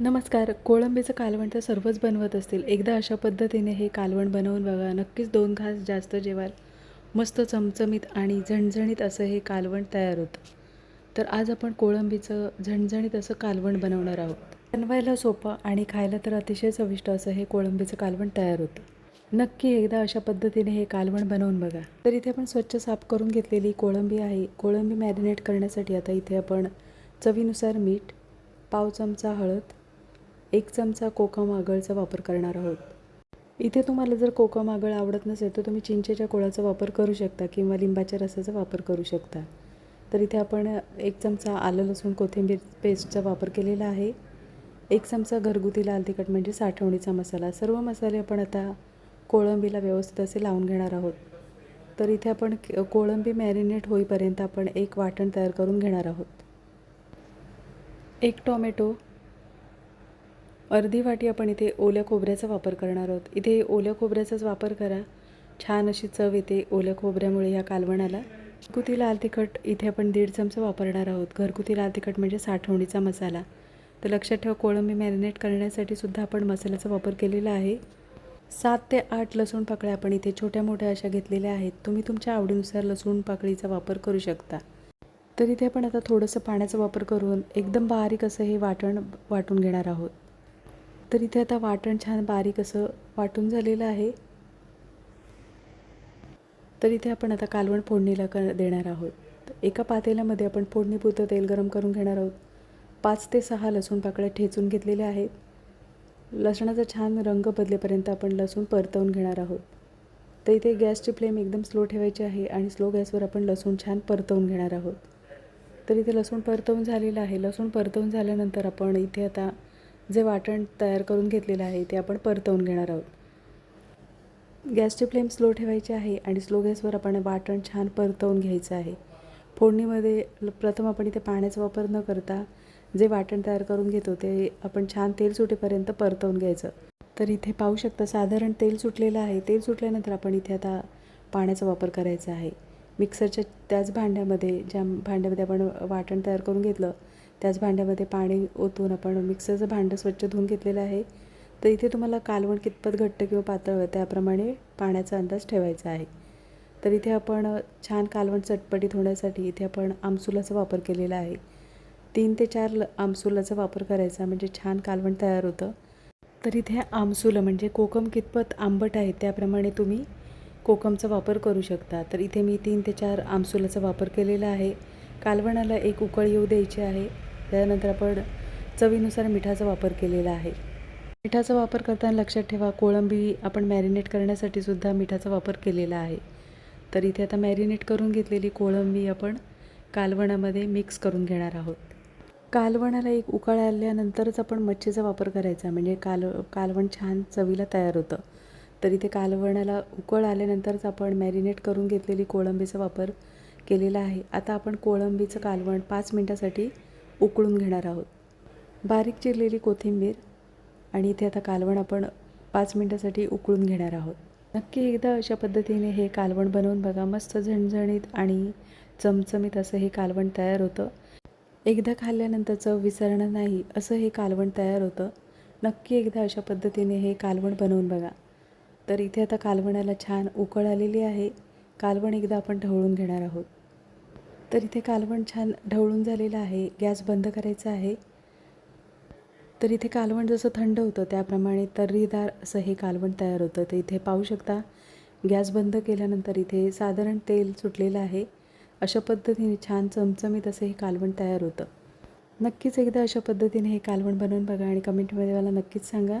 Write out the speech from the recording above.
नमस्कार. कोळंबीचं कालवण तर सर्वच बनवत असतील. एकदा अशा पद्धतीने हे कालवण बनवून बघा. नक्कीच दोन घास जास्त जेवाल. मस्त चमचमीत आणि झणझणीत असं हे कालवण तयार होतं. तर आज आपण कोळंबीचं झणझणीत असं कालवण बनवणार आहोत. बनवायला सोपं आणि खायला तर अतिशय चविष्ट असं हे कोळंबीचं कालवण तयार होतं. नक्की एकदा अशा पद्धतीने हे कालवण बनवून बघा. तर इथे आपण स्वच्छ साफ करून घेतलेली कोळंबी आहे. कोळंबी मॅरिनेट करण्यासाठी आता इथे आपण चवीनुसार मीठ पाव चमचा हळद एक चमचा कोकम आगळचा वापर करणार आहोत. इथे तुम्हाला जर कोकम आगळ आवडत नसेल तर तुम्ही चिंचेच्या कोळाचा वापर करू शकता किंवा लिंबाच्या रसाचा वापर करू शकता. तर इथे आपण एक चमचा आलं लसूण कोथिंबीर पेस्टचा वापर केलेला आहे. एक चमचा घरगुती लाल तिखट म्हणजे साठवणीचा मसाला. सर्व मसाले आपण आता कोळंबीला व्यवस्थित असे लावून घेणार आहोत. तर इथे आपण कोळंबी मॅरिनेट होईपर्यंत आपण एक वाटण तयार करून घेणार आहोत. एक टोमॅटो अर्धी वाटी आपण इथे ओल्या खोबऱ्याचा वापर करणार आहोत. इथे ओल्या खोबऱ्याचाच वापर करा. छान अशी चव येते ओल्या खोबऱ्यामुळे या कालवणाला. घरगुती लाल तिखट इथे आपण दीड चमचा वापरणार आहोत. घरगुती लाल तिखट म्हणजे साठवणीचा मसाला. तर लक्षात ठेवा कोळंबी मॅरिनेट करण्यासाठी सुद्धा आपण मसाल्याचा वापर केलेला आहे. सात ते आठ लसूण पाकळ्या आपण इथे छोट्या मोठ्या अशा घेतलेल्या आहेत. तुम्ही तुमच्या आवडीनुसार लसूण पाकळीचा वापर करू शकता. तर इथे आपण आता थोडंसं पाण्याचा वापर करून एकदम बारीक असं हे वाटण वाटून घेणार आहोत. तर इथे आता वाटण छान बारीक असं वाटून झालेलं आहे. तर इथे आपण आता कालवण फोडणीला क देणार आहोत. तर एका पातेल्यामध्ये आपण फोडणीपुरतं तेल गरम करून घेणार आहोत. पाच ते सहा लसूण पाकळ्या ठेचून घेतलेल्या आहेत. लसणाचा छान रंग बदलेपर्यंत आपण लसूण परतवून घेणार आहोत. तर इथे गॅसची फ्लेम एकदम स्लो ठेवायची आहे आणि स्लो गॅसवर आपण लसूण छान परतवून घेणार आहोत. तर इथे लसूण परतवून झालेलं आहे. लसूण परतवून झाल्यानंतर आपण इथे आता जे वाटण तयार करून घेतलेलं आहे ते आपण परतवून घेणार आहोत. गॅसची फ्लेम स्लो ठेवायची आहे आणि स्लो गॅसवर आपण वाटण छान परतवून घ्यायचं आहे. फोडणीमध्ये प्रथम आपण इथे पाण्याचा वापर न करता जे वाटण तयार करून घेतो ते आपण छान तेल सुटेपर्यंत परतवून घ्यायचं. तर इथे पाहू शकता साधारण तेल सुटलेलं आहे. तेल सुटल्यानंतर आपण इथे आता पाण्याचा वापर करायचा आहे. मिक्सरच्या त्याच भांड्यामध्ये ज्या भांड्यामध्ये आपण वाटण तयार करून घेतलं त्याच भांड्यामध्ये पाणी ओतून आपण मिक्सरचं भांडं स्वच्छ धुवून घेतलेलं आहे. तर इथे तुम्हाला कालवण कितपत घट्ट किंवा पातळ हवं त्याप्रमाणे पाण्याचा अंदाज ठेवायचा आहे. तर इथे आपण छान कालवण चटपटीत होण्यासाठी इथे आपण आमसुलाचा वापर केलेला आहे. तीन ते चार ल आमसुलाचा वापर करायचा म्हणजे छान कालवण तयार होतं. तर इथे आमसुलं म्हणजे कोकम कितपत आंबट आहे त्याप्रमाणे तुम्ही कोकमचा वापर करू शकता. तर इथे मी तीन ते चार आमसुलाचा वापर केलेला आहे. कालवणाला एक उकळ येऊ द्यायची आहे. त्यानंतर आपण चवीनुसार मिठाचा वापर केलेला आहे. मिठाचा वापर करताना लक्षात ठेवा कोळंबी आपण मॅरिनेट करण्यासाठी सुद्धा मिठाचा वापर केलेला आहे. तर इथे आता मॅरिनेट करून घेतलेली कोळंबी आपण कालवणामध्ये मिक्स करून घेणार आहोत. कालवणाला एक उकाळ आल्यानंतरच आपण मच्छीचा वापर करायचा म्हणजे काल कालवण छान चवीला तयार होतं. तर इथे कालवणाला उकळ आल्यानंतरच आपण मॅरिनेट करून घेतलेली कोळंबीचा वापर केलेला आहे. आता आपण कोळंबीचं कालवण पाच मिनटासाठी उकळून घेणार आहोत. बारीक चिरलेली कोथिंबीर आणि इथे आता कालवण आपण पाच मिनटासाठी उकळून घेणार आहोत. नक्की एकदा अशा पद्धतीने हे कालवण बनवून बघा. मस्त झणझणीत आणि चमचमीत असं हे कालवण तयार होतं. एकदा खाल्ल्यानंतर चव विसरणं नाही असं हे कालवण तयार होतं. नक्की एकदा अशा पद्धतीने हे कालवण बनवून बघा. तर इथे आता कालवणाला छान उकळ आलेली आहे. कालवण एकदा आपण ढवळून घेणार आहोत. तर इथे कालवण छान ढवळून झालेलं आहे. गॅस बंद करायचा आहे. तर इथे कालवण जसं थंड होतं त्याप्रमाणे तर्रीदार असं हे कालवण तयार होतं. तर इथे पाहू शकता गॅस बंद केल्यानंतर इथे साधारण तेल सुटलेलं आहे. अशा पद्धतीने छान चमचमीत असं हे कालवण तयार होतं. नक्कीच एकदा अशा पद्धतीने हे कालवण बनवून बघा आणि कमेंटमध्ये मला नक्कीच सांगा.